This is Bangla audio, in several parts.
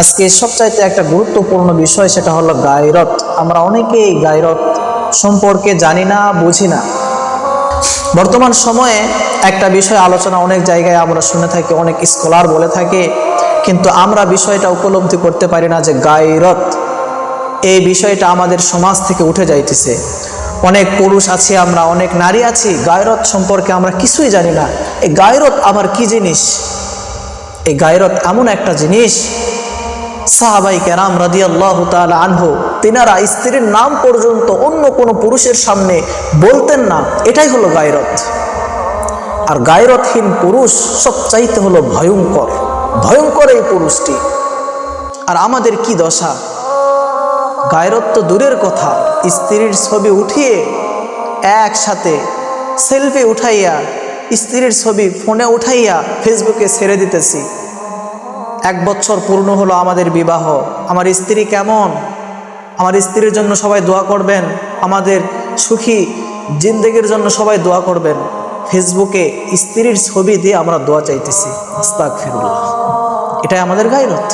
আজকে সবচাইতে একটা গুরুত্বপূর্ণ বিষয় সেটা হলো গায়রত আমরা অনেকেই গায়রত সম্পর্কে জানি না, বুঝি না। বর্তমান সময়ে একটা বিষয় আলোচনা অনেক জায়গায় আমরা শুনে থাকি, অনেক স্কলার বলে থাকে, কিন্তু আমরা বিষয়টা উপলব্ধি করতে পারি না যে গায়রত এই বিষয়টা আমাদের সমাজ থেকে উঠে যাইতেছে। অনেক পুরুষ আছি আমরা, অনেক নারী আছি গায়রত সম্পর্কে আমরা কিছুই জানি না। এই গায়রত আবার কি জিনিস? এই গায়রত এমন একটা জিনিস সাহাবাই কেরাম রাদি আল্লাহ আনহু, তিনারা স্ত্রীর নাম পর্যন্ত অন্য কোনো পুরুষের সামনে বলতেন না, এটাই হলো গায়রত। আর গায়রতহীন পুরুষ সবচাইতে হলো ভয়ঙ্কর ভয়ঙ্কর এই পুরুষটি। আর আমাদের কি দশা? গায়রত তো দূরের কথা, স্ত্রীর ছবি উঠিয়ে একসাথে সেলফি উঠাইয়া, স্ত্রীর ছবি ফোনে উঠাইয়া ফেসবুকে ছেড়ে দিতেছি। এক বছর পূর্ণ হলো আমাদের বিবাহ। আমার স্ত্রী কেমন? আমার স্ত্রীর জন্য সবাই দোয়া করবেন। আমাদের সুখী জিন্দেগির জন্য সবাই দোয়া করবেন। ফেসবুকে স্ত্রীর ছবি দিয়ে আমরা দোয়া চাইতেছি। ইস্তাক ফিরুল্লাহ এটাই আমাদের গায়রত।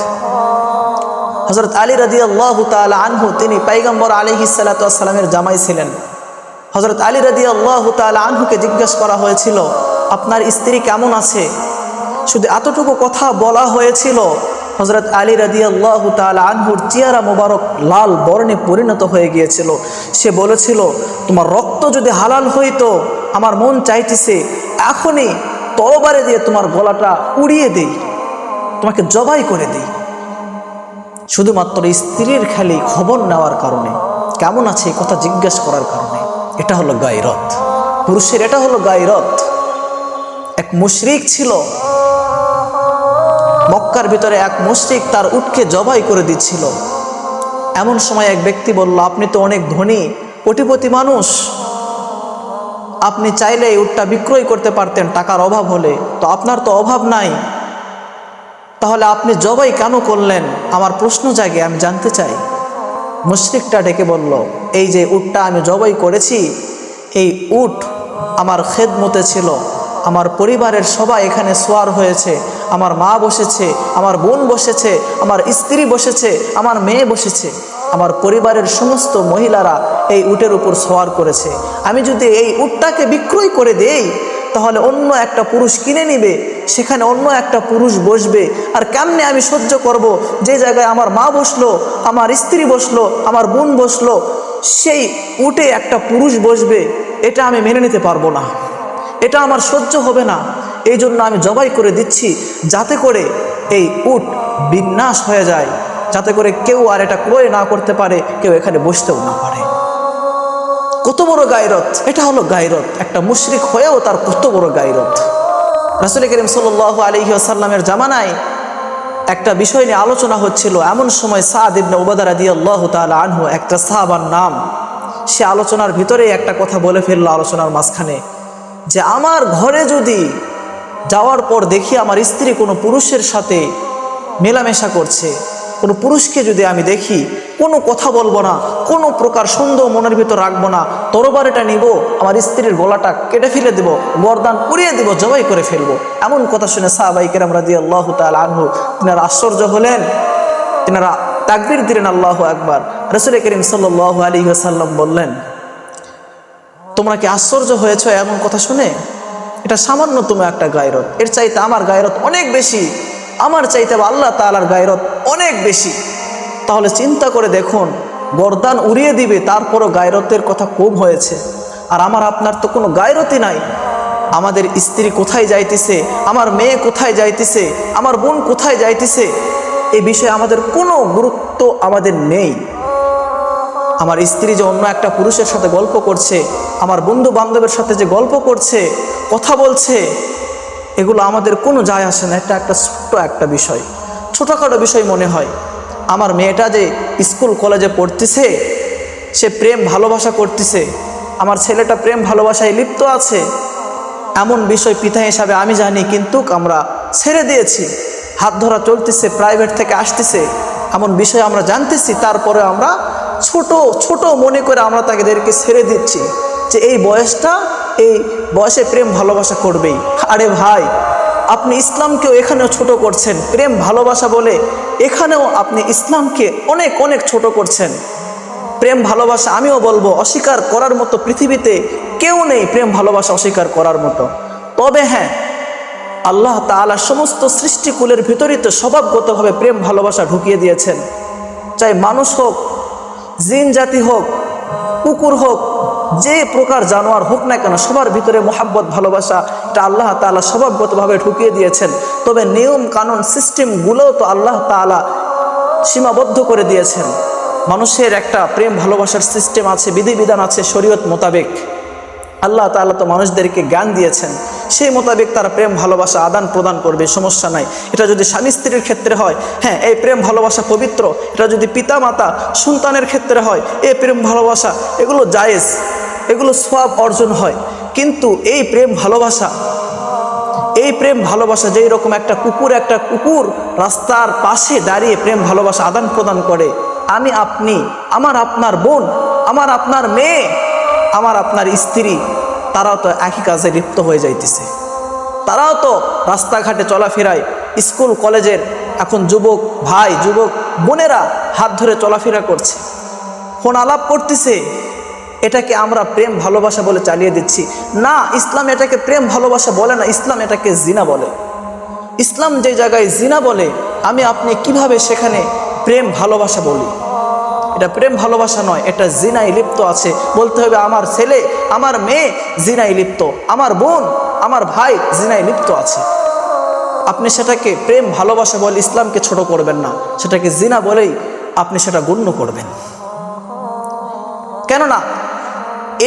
হজরত আলী রাজি আল্লাহ আনহু, তিনি পাইগম্বর আলিহি সালাতামের জামাই ছিলেন। হজরত আলী রাজি আল্লাহ আনহুকে জিজ্ঞেস করা হয়েছিল, আপনার স্ত্রী কেমন আছে? শুধু এতটুকু কথা বলা হয়েছিল হজরত আলী রাজি আল্লাহ তালা আনহুর চেয়ারা মোবারক লাল বর্ণে পরিণত হয়ে গিয়েছিল। সে বলেছিল, তোমার রক্ত যদি হালাল হইতো, আমার মন চাইতেছে, এখনই তরবারে দিয়ে তোমার গলাটা উড়িয়ে দেই, তোমাকে জবাই করে দিই। শুধুমাত্র স্ত্রীর খালি খবর নেওয়ার কারণে, কেমন আছে কথা জিজ্ঞেস করার কারণে, এটা হলো গায়রত। পুরুষের এটা হলো গায়রত। এক মুশরিক ছিল মক্কার ভিতরে এক মুশরিক তার উটকে জবাই করে দিচ্ছিল। এমন সময় এক ব্যক্তি বলল, আপনি তো অনেক ধনী, কোটিপতি মানুষ। আপনি চাইলে এই উটটা বিক্রয় করতে পারতেন টাকার অভাব হলে, তো আপনার তো অভাব নাই। তাহলে আপনি জবাই কেন করলেন? আমার প্রশ্ন জাগে, আমি জানতে চাই। মুশরিকটা ডেকে বলল, এই যে উটটা আমি জবাই করেছি, এই উট আমার খেদমতে ছিল। আমার পরিবারের সবাই এখানে সোয়ার হয়েছে। আমার মা বসেছে, আমার বোন বসেছে, আমার স্ত্রী বসেছে, আমার মেয়ে বসেছে। আমার পরিবারের সমস্ত মহিলারা এই উটের উপর সোয়ার করেছে। আমি যদি এই উটটাকে বিক্রয় করে দেই, তাহলে অন্য একটা পুরুষ কিনে নিবে, সেখানে অন্য একটা পুরুষ বসবে। আর কেমনে আমি সহ্য করব? যে জায়গায় আমার মা বসল, আমার স্ত্রী বসল, আমার বোন বসল, সেই উটে একটা পুরুষ বসবে, এটা আমি মেনে নিতে পারব না। এটা আমার সহ্য হবে না। এই জন্য আমি জবাই করে দিচ্ছি যাতে করে এই উট বিন্যাস হয়ে যায়, যাতে করে কেউ আর এটা ক্রয় না করতে পারে, কেউ এখানে বসতেও না পারে। কত বড় গায়রত এটা হলো গায়রত একটা মুশরিক হয়েও তার কত বড় গায়রত রাসুল করিম সাল আলহি আসাল্লামের জামানায় একটা বিষয় নিয়ে আলোচনা হচ্ছিল। এমন সময় সাদ ইবনে উবাদা রাদি আল্লাহ তালা আনহু, একটা সাহাবার নাম, সে আলোচনার ভিতরে একটা কথা বলে ফেলল আলোচনার মাঝখানে যে, আমার ঘরে যদি যাওয়ার পর দেখি আমার স্ত্রী কোনো পুরুষের সাথে মেলামেশা করছে। কোনো পুরুষকে যদি আমি দেখি, কোনো কথা বলব না, কোনো প্রকার সন্দেহ মনের ভিতর রাখব না, তরবারিটা নিব, আমার স্ত্রীর গলাটা কেটে ফেলে দেব, গরদান উড়িয়ে দেব, জবাই করে ফেলব। এমন কথা শুনে সাহাবাই কেরাম রাজি আল্লাহ তাল আনহু, তিনারা আশ্চর্য হলেন। তিনারা তাকবির দিলেন আল্লাহ একবার রসুল করিম সাল্লাহ আলী সাল্লাম বললেন, তোমরা কি আশ্চর্য হয়েছ এমন কথা শুনে? এটা সামান্যতম একটা গায়রত। এর চাইতে আমার গায়রত অনেক বেশি, আমার চাইতে আল্লাহ তালার গায়রত অনেক বেশি। তাহলে চিন্তা করে দেখুন, গরদান উড়িয়ে দিবে, তারপরও গায়রতের কথা কম হয়েছে। আর আমার আপনার তো কোনো গায়রতই নাই। আমাদের স্ত্রী কোথায় যাইতেছে? আমার মেয়ে কোথায় যাইতেছে? আমার বোন কোথায় যাইতেছে? এ বিষয়ে আমাদের কোনো গুরুত্ব আমাদের নেই। আমার স্ত্রী যে অন্য একটা পুরুষের সাথে গল্প করছে, আমার বন্ধু বান্ধবের সাথে যে গল্প করছে, কথা বলছে, এগুলো আমাদের কোনো যায় আসে না। এটা একটা ছোট্ট একটা বিষয়। ছোটোখাটো বিষয় মনে হয়। আমার মেয়েটা যে স্কুল, কলেজে পড়তেছে, সে প্রেম ভালোবাসা করতেছে। আমার ছেলেটা প্রেম ভালোবাসায় লিপ্ত আছে। এমন বিষয় পিতা হিসাবে আমি জানি, কিন্তু আমরা ছেড়ে দিয়েছি। হাত ধরা চলতেছে প্রাইভেট থেকে আসতেছে। এমন বিষয় আমরা জানতেছি, তারপরে আমরা ছোট ছোট মনে করে আমরা তাদেরকে ছেড়ে দিচ্ছি যে এই বয়সটা, এই বয়সে প্রেম ভালোবাসা করবেই। আরে ভাই, আপনি ইসলামকেও এখানেও ছোট করছেন। প্রেম ভালোবাসা বলে এখানেও আপনি ইসলামকে অনেক অনেক ছোট করছেন। প্রেম ভালোবাসা আমিও বলব, অস্বীকার করার মতো পৃথিবীতে কেউ নেই প্রেম ভালোবাসা অস্বীকার করার মতো। তবে হ্যাঁ আল্লাহ তাআলা সমস্ত সৃষ্টিকুলের ভিতরই তো স্বভাবগতভাবে প্রেম, ভালোবাসা ঢুকিয়ে দিয়েছেন। চাই মানুষ হোক, জিন, জাতি হোক, কুকুর হোক, যে প্রকার জানোয়ার হোক না কেন, সবার ভিতরে মোহাব্বত, ভালোবাসা, এটা আল্লাহ তাআলা স্বভাবগতভাবে ঢুকিয়ে দিয়েছেন। তবে নিয়ম কানুন সিস্টেমগুলোও তো আল্লাহ তাআলা সীমাবদ্ধ করে দিয়েছেন। মানুষের একটা প্রেম, ভালোবাসার সিস্টেম আছে, বিধিবিধান আছে, শরীয়ত মোতাবেক। আল্লাহ তাআলা তো মানুষদেরকে জ্ঞান দিয়েছেন। সেই মোতাবেক তারা প্রেম, ভালোবাসা আদান প্রদান করবে, সমস্যা নাই। এটা যদি স্বামী স্ত্রীর ক্ষেত্রে হয় হ্যাঁ এই প্রেম, ভালোবাসা পবিত্র। এটা যদি পিতা মাতা সন্তানের ক্ষেত্রে হয়, এই প্রেম, ভালোবাসা, এগুলো জায়েজ। এগুলো সব অর্জন হয়। কিন্তু এই প্রেম, ভালোবাসা, এই প্রেম, ভালোবাসা যেই রকম একটা কুকুর একটা কুকুর রাস্তার পাশে দাঁড়িয়ে প্রেম, ভালোবাসা আদান প্রদান করে, আমি, আপনি, আমার আপনার বোন, আমার আপনার মেয়ে, আমার আপনার স্ত্রী তারাও তো একই কাজে লিপ্ত হয়ে যাইতেছে। তারাও তো রাস্তাঘাটে চলাফেরায় স্কুল, কলেজের এখন যুবক ভাই, যুবক বোনেরা হাত ধরে চলাফেরা করছে। ফোন আলাপ করতেছে, এটাকে আমরা প্রেম ভালোবাসা বলে চালিয়ে দিচ্ছি। না, ইসলাম এটাকে প্রেম ভালোবাসা বলে না, ইসলাম এটাকে জিনা বলে। ইসলাম যে জায়গায় জিনা বলে, আমি আপনি কীভাবে সেখানে প্রেম ভালোবাসা বলি? এটা প্রেম ভালোবাসা নয়, এটা জিনাই লিপ্ত আছে। বলতে হবে, আমার ছেলে, আমার মেয়ে জিনাই লিপ্ত, আমার বোন, আমার ভাই জিনাই লিপ্ত আছে। আপনি সেটাকে প্রেম ভালোবাসা বলে ইসলামকে ছোট করবেন না। সেটাকে জিনা বলেই আপনি সেটা গণ্য করবেন। কেননা,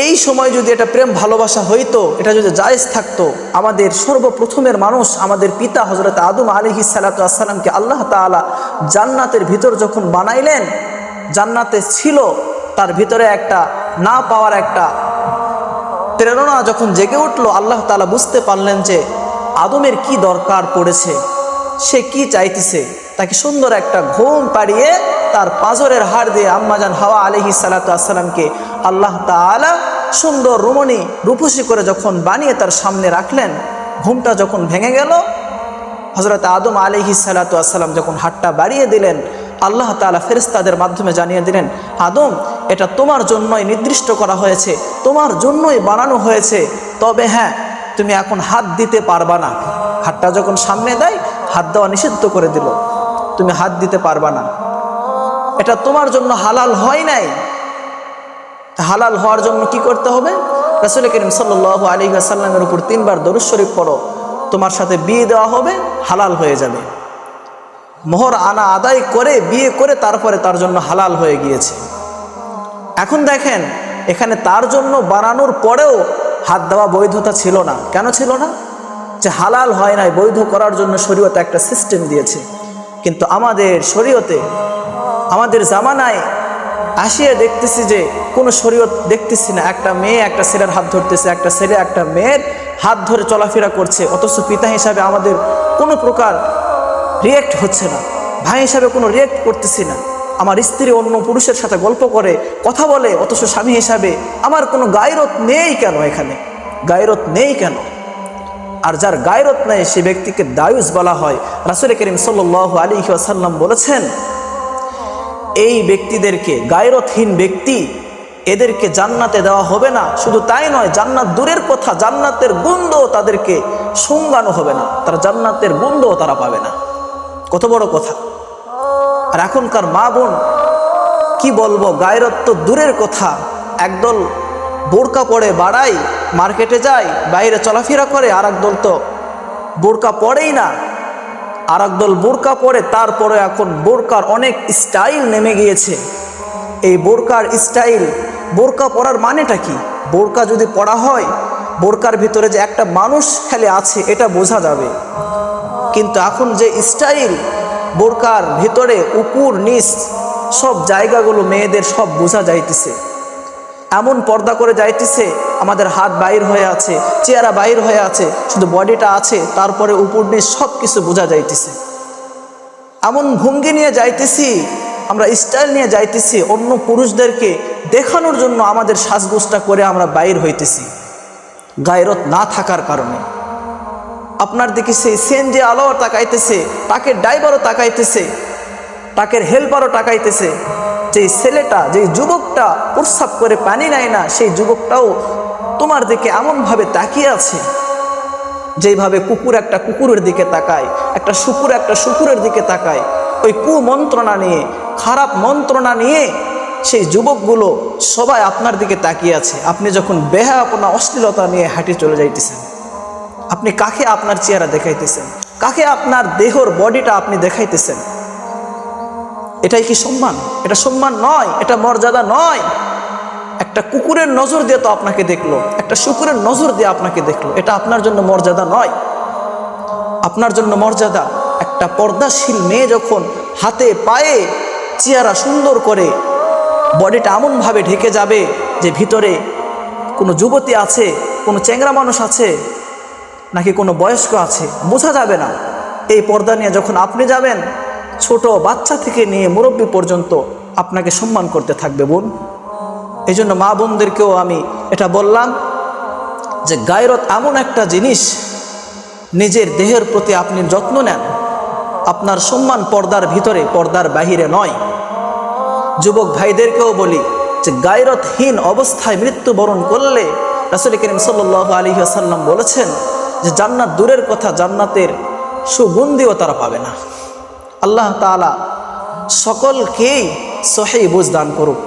এই সময় যদি এটা প্রেম ভালোবাসা হইতো, এটা যদি জায়েজ থাকতো, আমাদের সর্বপ্রথমের মানুষ, আমাদের পিতা হজরত আদম আলিহি সালাতামকে আল্লাহ তাআলা জান্নাতের ভিতর যখন বানাইলেন জান্নাতে ছিল, তার ভিতরে একটা না পাওয়ার একটা প্রেরণা যখন জেগে উঠল, আল্লাহ তাআলা বুঝতে পারলেন যে আদমের কি দরকার পড়েছে। সে কি চাইতেছে? তাকে সুন্দর একটা ঘুম পাড়িয়ে তার পাঁজরের হাড় দিয়ে আম্মাজান হাওয়া আলহি সালাতামকে আল্লাহ তাআলা সুন্দর রুমণী, রূপসী করে যখন বানিয়ে তার সামনে রাখলেন, ঘুমটা যখন ভেঙে গেল হজরত আদম আলহি সালাতাম যখন হাটটা বাড়িয়ে দিলেন আল্লাহ তালা ফেরিস্তাদের মাধ্যমে জানিয়ে দিলেন, আদম, এটা তোমার জন্যই নির্দিষ্ট করা হয়েছে, তোমার জন্যই বানানো হয়েছে। তবে হ্যাঁ তুমি এখন হাত দিতে পারবা না। হাতটা যখন সামনে দেয়, হাত দেওয়া নিষিদ্ধ করে দিল। তুমি হাত দিতে পারবা না। এটা তোমার জন্য হালাল হয় নাই। হালাল হওয়ার জন্য কি করতে হবে? রাসুল করিম সাল্লাহ আলী আসাল্লামের উপর তিনবার দরুদ শরীফ পড়ো। তোমার সাথে বিয়ে দেওয়া হবে, হালাল হয়ে যাবে। মোহর আনা আদায় করে, বিয়ে করে তারপরে তার জন্য হালাল হয়ে গিয়েছে। এখন দেখেন, এখানে তার জন্য বানানোর পরেও হাত দেওয়া বৈধতা ছিল না। কেন ছিল না? যে হালাল হয় নাই, বৈধ করার জন্য শরীয়তে একটা সিস্টেম দিয়েছে। কিন্তু আমাদের শরীয়তে, আমাদের জামানায় আসিয়ে দেখতেছি যে, কোনো শরীয়ত দেখতেছি না, একটা মেয়ে একটা ছেলের হাত ধরতেছে, একটা ছেলে একটা মেয়ের হাত ধরে চলাফেরা করছে। অথচ পিতা হিসাবে আমাদের কোনো প্রকার রিয়েক্ট হচ্ছে না। ভাই হিসাবে কোনো রিয়েক্ট করতেছি না। আমার স্ত্রী অন্য পুরুষের সাথে গল্প করে, কথা বলে, অথচ স্বামী হিসাবে আমার কোনো গায়রত নেই কেন এখানে? গায়রত নেই কেন? আর যার গায়রত নেই, সে ব্যক্তিকে দায়ুস বলা হয়। রাসুল করিম সাল আলী আসাল্লাম বলেছেন, এই ব্যক্তিদেরকে গায়রতহীন ব্যক্তি, এদেরকে জান্নাতে দেওয়া হবে না। শুধু তাই নয়, জান্নাত দূরের কথা, জান্নাতের গন্ধও তাদেরকে সঙ্গানো হবে না। তারা জান্নাতের গন্ধও তারা পাবে না। কত বড় কথা। আর এখনকার মা বোন, কি বলব গায়রত তো দূরের কথা। একদল বোরকা পরে বাড়াই মার্কেটে যায়, বাইরে চলাফেরা করে আর দল তো বোরকা পড়েই না। আর দল বোরকা পরে, তারপরে এখন বোরকার অনেক স্টাইল নেমে গিয়েছে। এই বোরকার স্টাইল, বোরকা পরার মানেটা কি? বোরকা যদি পড়া হয়, বোরকার ভিতরে যে একটা মানুষ খেলে আছে, এটা বোঝা যাবে। কিন্তু এখন যে স্টাইল, বোরকার ভিতরে উপর নিচ, সব জায়গাগুলো মেয়েদের সব বোঝা যাইতেছে। এমন পর্দা করে যাইতেছে, আমাদের হাত বাইর হয়ে আছে, চেহারা বাইর হয়ে আছে, শুধু বডিটা আছে, তারপরে উপর নিচ সব কিছু বোঝা যাইতেছে। এমন ভঙ্গি নিয়ে যাইতেছি, আমরা স্টাইল নিয়ে যাইতেছি, অন্য পুরুষদেরকে দেখানোর জন্য আমাদের সাজগোজটা করে আমরা বাইর হইতেছি। গায়রত না থাকার কারণে। আপনার দিকে সেই সেন যে আলো তাকাইতেছে, তাকে ড্রাইভারও তাকাইতেছে টাকের হেল্পারও টাকাইতেছে যেই ছেলেটা, যেই যুবকটা প্রস্রাব করে পানি নেয় না, সেই যুবকটাও তোমার দিকে এমনভাবে তাকিয়ে আছে, যেইভাবে কুকুর একটা কুকুরের দিকে তাকায়, একটা শুকুর একটা শুকুরের দিকে তাকায়। ওই কুমন্ত্রণা নিয়ে, খারাপ মন্ত্রণা নিয়ে সেই যুবকগুলো সবাই আপনার দিকে তাকিয়ে আছে। আপনি যখন বেহা আপনা অশ্লীলতা নিয়ে হাঁটি চলে যাইতেছেন। আপনি কাকে আপনার চেহারা দেখাইতেছেন? কাকে আপনার দেহর বডিটা আপনি দেখাইতেছেন? এটাই কি সম্মান? এটা সম্মান নয়, এটা মর্যাদা নয়। একটা কুকুরের নজর দিয়ে তো আপনাকে দেখল, একটা শুকুরের নজর দিয়ে আপনাকে দেখল, এটা আপনার জন্য মর্যাদা নয়। আপনার জন্য মর্যাদা, একটা পর্দাশীল মেয়ে যখন হাতে পায়ে চেহারা সুন্দর করে, বডিটা এমনভাবে ঢেকে যাবে যে ভিতরে কোনো যুবতী আছে, কোনো চ্যাংরা মানুষ আছে নাকি কোনো বয়স্ক আছে? বোঝা যাবে না। এই পর্দা নিয়ে যখন আপনি যাবেন, ছোট বাচ্চা থেকে নিয়ে মুরব্বী পর্যন্ত আপনাকে সম্মান করতে থাকবে বোন। এই জন্য মা বোনদেরকেও আমি এটা বললাম যে গায়রত এমন একটা জিনিস, নিজের দেহের প্রতি আপনি যত্ন নেন। আপনার সম্মান পর্দার ভিতরে, পর্দার বাহিরে নয়। যুবক ভাইদেরকেও বলি যে গায়রতহীন অবস্থায় মৃত্যুবরণ করলে রাসুল করিম সাল্লাহ আলী আসাল্লাম বলেছেন যে জান্নাত দূরের কথা, জান্নাতের সুগন্ধিও তারা পাবে না। আল্লাহ তালা সকলকেই সহি বুঝ দান করুক।